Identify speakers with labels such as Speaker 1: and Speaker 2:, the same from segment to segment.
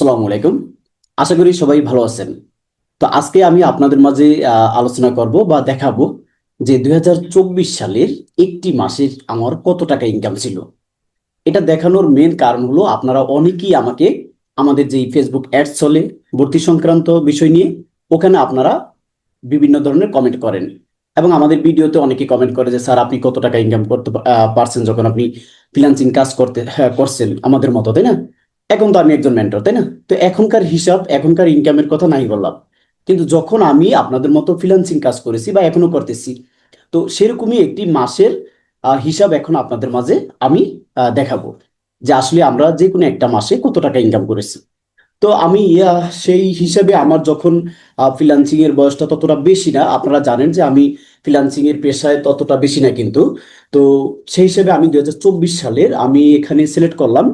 Speaker 1: আসসালামু আলাইকুম। আশা করি সবাই ভালো আছেন। তো আজকে আমি আপনাদের মাঝে আলোচনা করব বা দেখাবো যে দুই হাজার চব্বিশ সালের একটি মাসের আমার কত টাকা ইনকাম ছিল। এটা দেখানোর মেন কারণ হলো আপনারা অনেকেই আমাকে আমাদের যে ফেসবুক অ্যাডস চলে ভর্তি সংক্রান্ত বিষয় নিয়ে ওখানে আপনারা বিভিন্ন ধরনের কমেন্ট করেন। এবং আমাদের ভিডিওতে অনেকে কমেন্ট করে যে স্যার আপনি কত টাকা ইনকাম করতে পারছেন যখন আপনি ফ্রিল্যান্সিং কাজ করতে হ্যাঁ, করছেন আমাদের মতো তাই না? এখন তো আমি একজন মেন্টর তাই না? তো এখনকার হিসাব, এখনকার ইনকামের কথা নাই বললাম। কিন্তু যখন আমি আপনাদের মতো ফ্রিল্যান্সিং কাজ করেছি বা এখনও করতেছি, তো সেরকমই একটি মাসের হিসাব এখন আপনাদের মাঝে আমি দেখাবো যে আসলে আমরা যে কোনো একটা মাসে কত টাকা ইনকাম করেছি। তো আমি সেই হিসাবে আমার যখন ফ্রিল্যান্সিং এর বয়সটা ততটা বেশি না, আপনারা জানেন যে আমি ফ্রিল্যান্সিং এর পেশায় ততটা বেশি না কিন্তু, তো সেই হিসাবে আমি দুই হাজার চব্বিশ সালের আমি এখানে সিলেক্ট করলাম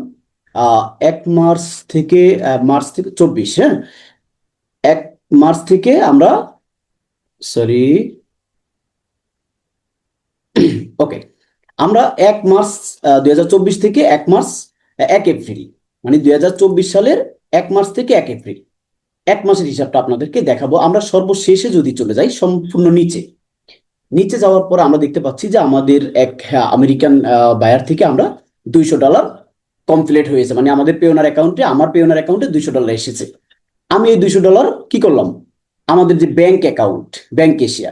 Speaker 1: এক মার্চ থেকে মার্চ থেকে চব্বিশ হ্যাঁ? এক মার্চ থেকে আমরা সরি ওকে আমরা এক মার্চ দুই হাজার চব্বিশ থেকে এক মার্চ এক এপ্রিল মানে দুই সালের এক মার্চ থেকে এক এপ্রিল। এক মাসের হিসাবটা আপনাদেরকে দেখাবো। আমরা সর্বশেষে যদি চলে যাই সম্পূর্ণ নিচে। নিচে যাওয়ার পর আমরা দেখতে পাচ্ছি যে আমাদের এক আহ, আমেরিকান বায়ার থেকে আমরা দুইশো ডলার কমপ্লিট হয়েছে মানে আমাদের পেওনার অ্যাকাউন্টে আমার পেওনার অ্যাকাউন্টে দুইশো ডলার এসেছে। আমি এই দুইশো ডলার কি করলাম? আমাদের যে ব্যাংক অ্যাকাউন্ট ব্যাংক এশিয়া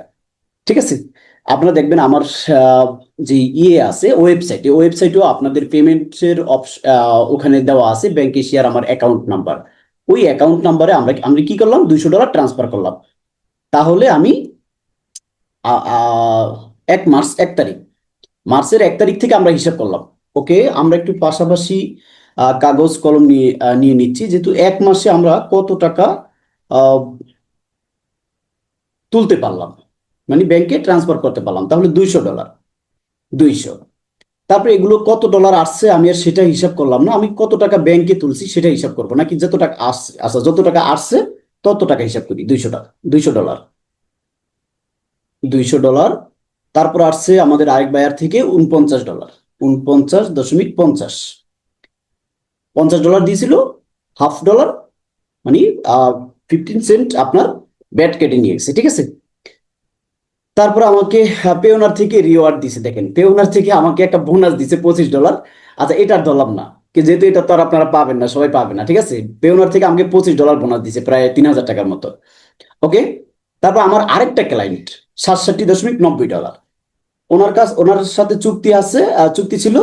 Speaker 1: ঠিক আছে? আপনারা দেখবেন আমার যে ইয়ে আছে ওয়েবসাইটে ওয়েবসাইটেও আপনাদের পেমেন্টের ওখানে দেওয়া আছে ব্যাংক এশিয়ার আমার অ্যাকাউন্ট নাম্বার ওই অ্যাকাউন্ট নাম্বারে আমরা আমরা কি করলাম? দুইশো ডলার ট্রান্সফার করলাম। তাহলে আমি এক মার্চ, এক তারিখ, মার্চের এক তারিখ থেকে আমরা হিসাব করলাম। ওকে, আমরা একটু পাশাপাশি কাগজ, কলম নিয়ে নিচ্ছি। যেহেতু এক মাসে আমরা কত টাকা তুলতে পারলাম? মানে ব্যাংকে ট্রান্সফার করতে পারলাম। তাহলে দুইশো ডলার। দুইশো। তারপরে এগুলো কত ডলার আসছে আমি আর সেটা হিসাব করলাম না। আমি কত টাকা ব্যাংকে তুলছি সেটা হিসাব করব নাকি যত টাকা আসছে আচ্ছা যত টাকা আসছে তত টাকা হিসাব করি। দুইশো টাকা। দুইশো ডলার। দুইশো ডলার। তারপর আসছে আমাদের আরেক বায়ার থেকে উনপঞ্চাশ ডলার। উনপঞ্চাশ দশমিক পঞ্চাশ। পঞ্চাশ ডলার দিয়েছিল হাফ ডলার মানে ফিফটিন সেন্ট আপনার ব্যাট কেটে নিয়ে গেছে, ঠিক আছে? তারপর আমাকে পেওনার থেকে রিওয়ার্ড দিছে দেখেন। পেওনার থেকে আমাকে একটা বোনাস দিছে পঁচিশ ডলার আচ্ছা এটার ধরলাম না যেহেতু এটা তো আর আপনারা পাবেন না, সবাই পাবেন না, ঠিক আছে? পেওনার থেকে আমাকে পঁচিশ ডলার বোনাস দিছে প্রায় তিন হাজার টাকার মতো। ওকে তারপর আমার আরেকটা ক্লায়েন্ট সাতষট্টি দশমিক নব্বই ডলার ওনার কাছ, ওনার সাথে চুক্তি আছে চুক্তি ছিল,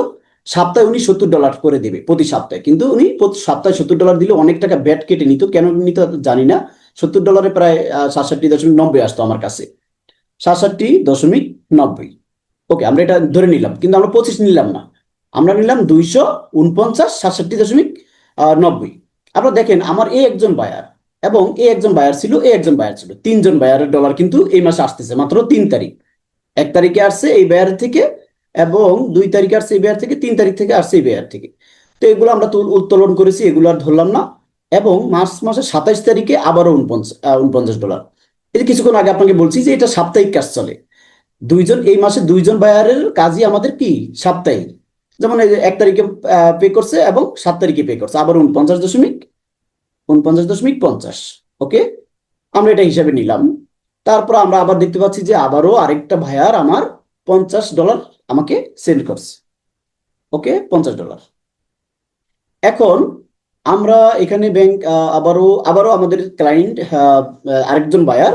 Speaker 1: সপ্তাহে উনি সত্তর ডলার করে দেবে প্রতি সপ্তাহে। কিন্তু উনি প্রতি সপ্তাহে সত্তর ডলার দিলে অনেক টাকা ব্যাট কেটে নিত। কেন নিত জানি না। সত্তর ডলারে প্রায় সাতষট্টি দশমিক নব্বই আসতো আমার কাছে। সাতষট্টি দশমিক নব্বই। ওকে, আমরা এটা ধরে নিলাম। কিন্তু আমরা পঁচিশ নিলাম না। আমরা নিলাম দুইশো উনপঞ্চাশ সাতষট্টি দশমিক নব্বই। আপনারা দেখেন, আমার এই একজন বায়ার এবং এই একজন বায়ার ছিল এই একজন বায়ার ছিল। তিনজন বায়ারের ডলার কিন্তু এই মাসে আসতেছে, মাত্র তিন তারিখ। এক তারিখে আসছে এই বায়ার থেকে এবং দুই তারিখে আসছে এই বায়ার থেকে, তিন তারিখ থেকে আসছে এই বেয়ার থেকে। তো এগুলো আমরা তুল- উত্তোলন করেছি, এগুলো আর ধরলাম না। এবং মার্চ মাসের সাতাইশ তারিখে আবারও উনপঞ্চাশ ডলার। এটা কিছুক্ষণ আগে আপনাকে বলছি যে এটা সাপ্তাহিক কাজ চলে। দুইজন, এই মাসে দুইজন বায়ারের কাজই আমাদের কি? সাপ্তাহিক। যেমন এই যে এক তারিখে পে করছে এবং সাত তারিখে পে করছে। আবার উনপঞ্চাশ দশমিক উনপঞ্চাশ দশমিক পঞ্চাশ। ওকে আমরা এটা হিসাবে নিলাম। তারপর আমরা আবার দেখতে পাচ্ছি যে আবারও আরেকটা ভাইয়ার আমার পঞ্চাশ ডলার আমাকে সেন্ড করছে। ওকে, পঞ্চাশ ডলার। এখন আমরা এখানে ব্যাংক আবারও আবারও আমাদের ক্লায়েন্ট আরেকজন বায়ার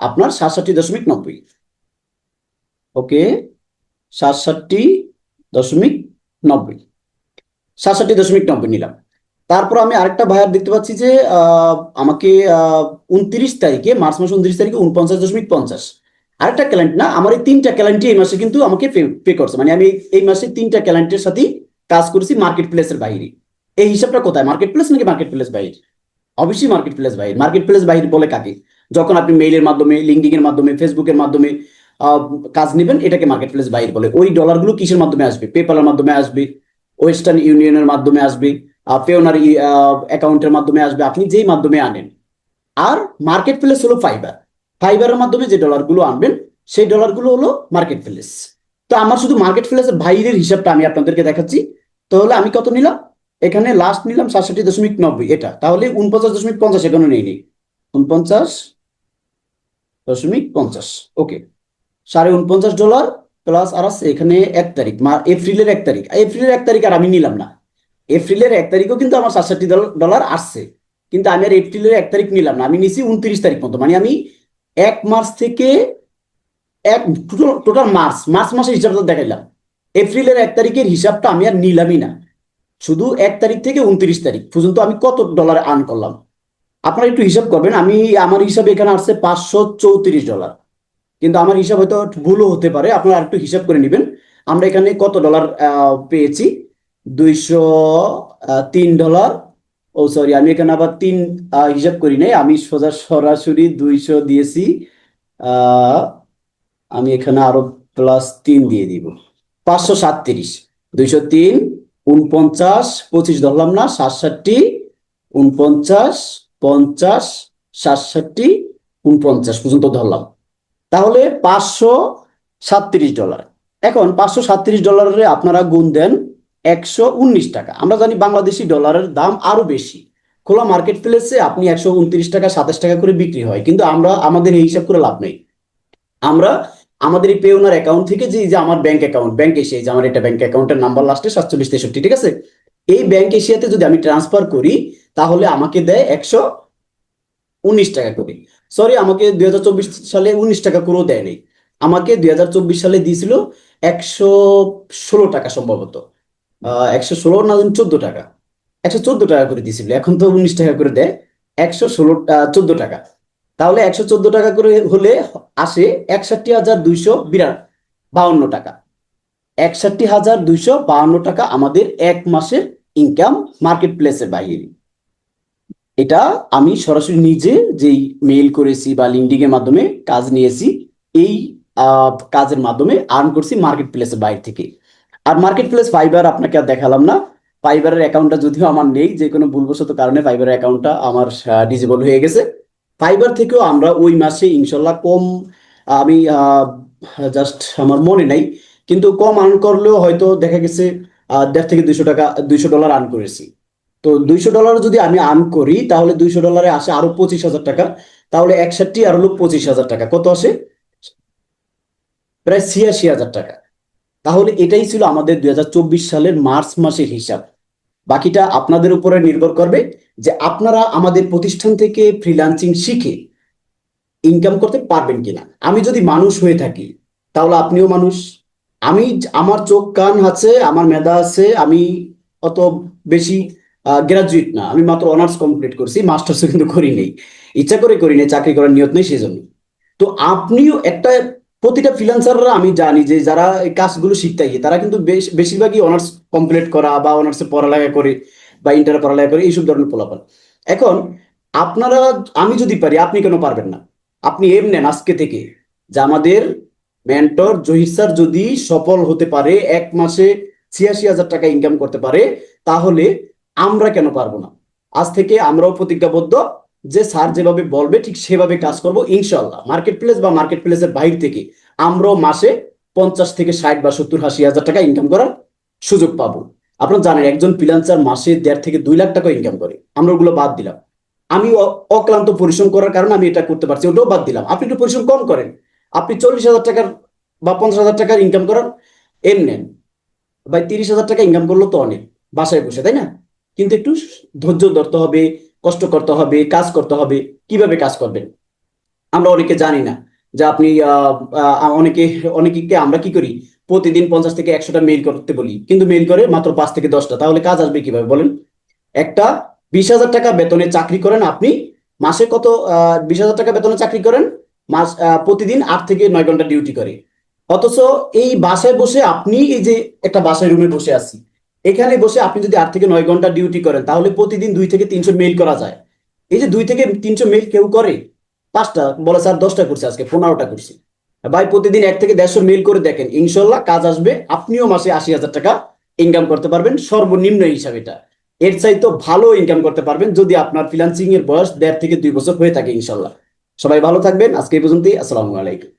Speaker 1: আপনার সাতষট্টি দশমিক নব্বই। ওকে, সাতষট্টি দশমিক নব্বই। সাতষট্টি দশমিক নব্বই নিলাম। তারপর আমি আরেকটা ভাইয়ার দেখতে পাচ্ছি যে আমাকে উনত্রিশ তারিখে, মার্চ মাস উনত্রিশ তারিখে উনপঞ্চাশ দশমিক পঞ্চাশ। আরেকটা ক্যালেন্ট না, আমার এই তিনটা ক্লায়েন্টই এই মাসে কিন্তু আমাকে পে করছে। মানে আমি এই মাসে তিনটা ক্যালেন্টের সাথেই কাজ করেছি মার্কেট প্লেসের বাইরে। এই হিসাবটা কোথায়? মার্কেট প্লেস নাকি মার্কেট প্লেস বাইরে? অবশ্যই মার্কেট প্লেস বাইরে। মার্কেট প্লেস বাইরে বলে কাকে? যখন আপনি মেইলের মাধ্যমে লিঙ্কডিং এর মাধ্যমে ফেসবুকের মাধ্যমে কাজ নেবেন, এটাকে মার্কেট প্লেস বাইরে বলে। ওই ডলারগুলো কিসের মাধ্যমে আসবে? পেপালের মাধ্যমে আসবে? ওয়েস্টার্ন ইউনিয়নের মাধ্যমে আসবে? পেওনার অ্যাকাউন্টের মাধ্যমে আসবে, আপনি যেই মাধ্যমে আনেন। আর মার্কেট প্লেস হলো ফাইবার ফাইবারের মাধ্যমে যে ডলারগুলো আনবেন, সেই ডলারগুলো হলো মার্কেট প্লেস তো আমার শুধু মার্কেট প্লেসের বাইরের হিসাবটা আমি আপনাদেরকে দেখাচ্ছি। তাহলে আমি কত নিলাম? এখানে লাস্ট নিলাম সাতষট্টি দশমিক নব্বই, এটা। তাহলে উনপঞ্চাশ দশমিক পঞ্চাশ এখানে নেই নি। উনপঞ্চাশ দশমিক পঞ্চাশ, ওকে। সাড়ে উনপঞ্চাশ ডলার প্লাস আর এখানে এক তারিখ এপ্রিলের এক তারিখ। এপ্রিলের এক তারিখ আর আমি নিলাম না। এপ্রিলের এক তারিখও কিন্তু আমার সাতষট্টি ডলার আসছে। কিন্তু আমি আর এপ্রিলের এক তারিখ নিলাম না, আমি নিছি উনত্রিশ তারিখ মতো। মানে আমি এক মার্চ থেকে এক টোটাল মার্চ মার্চ মাসের হিসাবটা দেখাইলাম। এপ্রিলের এক তারিখের হিসাবটা আমি আর নিলামই না। শুধু এক তারিখ থেকে উনত্রিশ তারিখ পর্যন্ত আমি কত ডলার আর্ন করলাম। আপনারা একটু হিসাব করবেন, আমি, আমার হিসাবে এখানে আসছে পাঁচশো চৌত্রিশ ডলার কিন্তু আমার হিসাব হয়তো ভুলও হতে পারে, আপনারা একটু হিসাব করে নেবেন। আমরা এখানে কত ডলার পেয়েছি? দুইশো তিন ডলার ও সরি আমি এখানে আবার তিন হিসাব করি নাই। আমি সোজা সরাসরি দুইশো দিয়েছি। আমি এখানে আরও প্লাস তিন দিয়ে দিব। পাঁচশো সাতত্রিশ। দুইশো তিন, উনপঞ্চাশ, পঁচিশ ধরলাম না, সাতষট্টি, উনপঞ্চাশ, পঞ্চাশ, সাতষট্টি, উনপঞ্চাশ পর্যন্ত ধরলাম। তাহলে পাঁচশো সাতত্রিশ ডলার এখন পাঁচশো সাতত্রিশ ডলারে আপনারা গুণ দেন। একশো উনিশ টাকা। আমরা জানি বাংলাদেশি ডলারের দাম আরও বেশি। খোলা মার্কেট প্লেসে আপনি একশো উনত্রিশ টাকা, সাতাশ টাকা করে বিক্রি হয়। কিন্তু আমরা, আমাদের এই হিসাব করে লাভ নেই। আমরা, আমাদের এই পেওনার অ্যাকাউন্ট থেকে যে যে আমার ব্যাংক অ্যাকাউন্ট ব্যাংক এশিয়া যে আমার এটা ব্যাংক অ্যাকাউন্টের নাম্বার লাস্টে সাতচল্লিশ, তেষট্টি, ঠিক আছে? এই ব্যাংক এশিয়াতে যদি আমি ট্রান্সফার করি, তাহলে আমাকে দেয় একশো উনিশ টাকা করে। সরি আমাকে দুই হাজার চব্বিশ সালে উনিশ টাকা করেও দেয়নি আমাকে দুই হাজার চব্বিশ সালে দিয়েছিল একশো ষোলো টাকা সম্ভবত। একশো ষোলো না চোদ্দ টাকা। একশো চোদ্দ টাকা করে দিয়েছিল। এখন তো উনিশ টাকা করে দেয়। একশো ষোলো চোদ্দ টাকা। তাহলে একশো চোদ্দ টাকা করে হলে আসে একষট্টি হাজার দুইশো বিরাট বাউন্ন টাকা। একষট্টি হাজার দুইশো বাউন্ন টাকা আমাদের এক মাসের ইনকাম মার্কেট প্লেসের বাইরে এটা আমি সরাসরি নিজে যেই মেইল করেছি বা লিঙ্কডিং এর মাধ্যমে কাজ নিয়েছি, এই কাজের মাধ্যমে আর্ন করছি মার্কেট প্লেসের বাইরে থেকে। আর মার্কেট প্লেস ফাইবার আপনাকে আর দেখালাম না। ফাইবারের অ্যাকাউন্টটা যদিও আমার নেই, যে কোনো ভুলবশত কারণে ফাইবারের অ্যাকাউন্টটা আমার ডিজেবল হয়ে গেছে। ফাইবার থেকেও আমরা ওই মাসে ইনশাল্লাহ কম আমি জাস্ট আমার মনে নাই, কিন্তু কম আর্ন করলেও হয়তো দেখা গেছে দেড় থেকে দুইশো টাকা, দুইশো ডলার আর্ন করেছি। তো দুইশো ডলার যদি আমি আর্ন করি, তাহলে দুইশো ডলারে আসে আরও পঁচিশ হাজার টাকা। তাহলে একষট্টি আর হলো পঁচিশ হাজার টাকা। কত আসে? প্রায় ছিয়াশি হাজার টাকা। তাহলে এটাই ছিল আমাদের দু হাজার চব্বিশ সালের মার্চ মাসের হিসাব। বাকিটা আপনাদের উপরে নির্ভর করবে যে আপনারা আমাদের প্রতিষ্ঠান থেকে ফ্রিল্যান্সিং শিখে ইনকাম করতে পারবেন কিনা। আমি যদি মানুষ হয়ে থাকি, তাহলে আপনিও মানুষ। আমি আমার চোখ কান আছে, আমার মেধা আছে, আমি অত বেশি গ্রাজুয়েট না। আমি মাত্র অনার্স কমপ্লিট করছি মাস্টার্সও কিন্তু করি নেই। ইচ্ছা করে করি নেই, চাকরি করার নিয়ত নেই সেজন্য। তো আপনিও একটা প্রতিটা ফ্রিল্যান্সাররা আমি জানি যে যারা এই কাজগুলো শিখতে গিয়ে, তারা কিন্তু বেশ, বেশিরভাগই অনার্স কমপ্লিট করা বা অনার্সে পড়ালেখা করে বা ইন্টার পড়ালেখা করে এইসব ধরনের পোলাপান এখন আপনারা, আমি যদি পারি, আপনি কেন পারবেন না? আপনি এম নেন আজকে থেকে। যে আমাদের মেন্টর জহির স্যার যদি সফল হতে পারে, এক মাসে ছিয়াশি হাজার টাকা ইনকাম করতে পারে, তাহলে আমরা কেন পারব না? আজ থেকে আমরাও প্রতিজ্ঞাবদ্ধ যে স্যার যেভাবে বলবে ঠিক সেভাবে কাজ করব ইনশাল্লাহ মার্কেট প্লেস বা মার্কেট প্লেসের বাইরে থেকে আমরাও মাসে পঞ্চাশ থেকে ষাট বা সত্তর, আশি হাজার টাকা ইনকাম করার সুযোগ পাবো। আপনারা জানেন, একজন ফ্রিল্যান্সার মাসে দেড় থেকে দুই লাখ টাকা ইনকাম করে। আমরা ওগুলো বাদ দিলাম। আমি অক্লান্ত পরিশ্রম করার কারণে আমি এটা করতে পারছি, ওটাও বাদ দিলাম। আপনি একটু পরিশ্রম কম করেন। আপনি চল্লিশ হাজার টাকার বা পঞ্চাশ হাজার টাকার ইনকাম করার এম নেন বা তিরিশ হাজার টাকা ইনকাম করল তো অনেক, বাসায় বসে, তাই না? কিন্তু একটু ধৈর্য ধরতে হবে, কষ্ট করতে হবে, কাজ করতে হবে। কীভাবে কাজ করবেন? আমরা অনেকে জানি না যে আপনি অনেকে অনেকে আমরা কি করি? প্রতিদিন পঞ্চাশ থেকে একশোটা মেইল করতে বলি। কিন্তু মেইল করে মাত্র পাঁচ থেকে দশটা। তাহলে কাজ আসবে কীভাবে বলেন? একটা, বিশ হাজার টাকা বেতনে চাকরি করেন আপনি। মাসে কত বিশ হাজার টাকা বেতনে চাকরি করেন? মাস প্রতিদিন আট থেকে নয় ঘণ্টা ডিউটি করে। অথচ এই বাসায় বসে আপনি এই যে একটা বাসায় রুমে বসে আছি এখানে বসে আপনি যদি আট থেকে নয় ঘণ্টা ডিউটি করেন, তাহলে প্রতিদিন দুই থেকে তিনশো মেইল করা যায়। এই যে দুই থেকে তিনশো মেইল কেউ করে, পাঁচটা, বলে স্যার দশটা করছে আজকে, পনেরোটা করছি। ভাই, প্রতিদিন এক থেকে দেড়শো মেইল করে দেখেন, ইনশাল্লাহ কাজ আসবে, আপনিও মাসে আশি হাজার টাকা ইনকাম করতে পারবেন, সর্বনিম্ন হিসাবে এটা। এর চাইতে ভালো ইনকাম করতে পারবেন যদি আপনার ফ্রিল্যান্সিং এর বয়স দেড় থেকে দুই বছর হয়ে থাকে, ইনশাল্লাহ। সবাই ভালো থাকবেন, আজকে এই পর্যন্তই, আসসালামু আলাইকুম।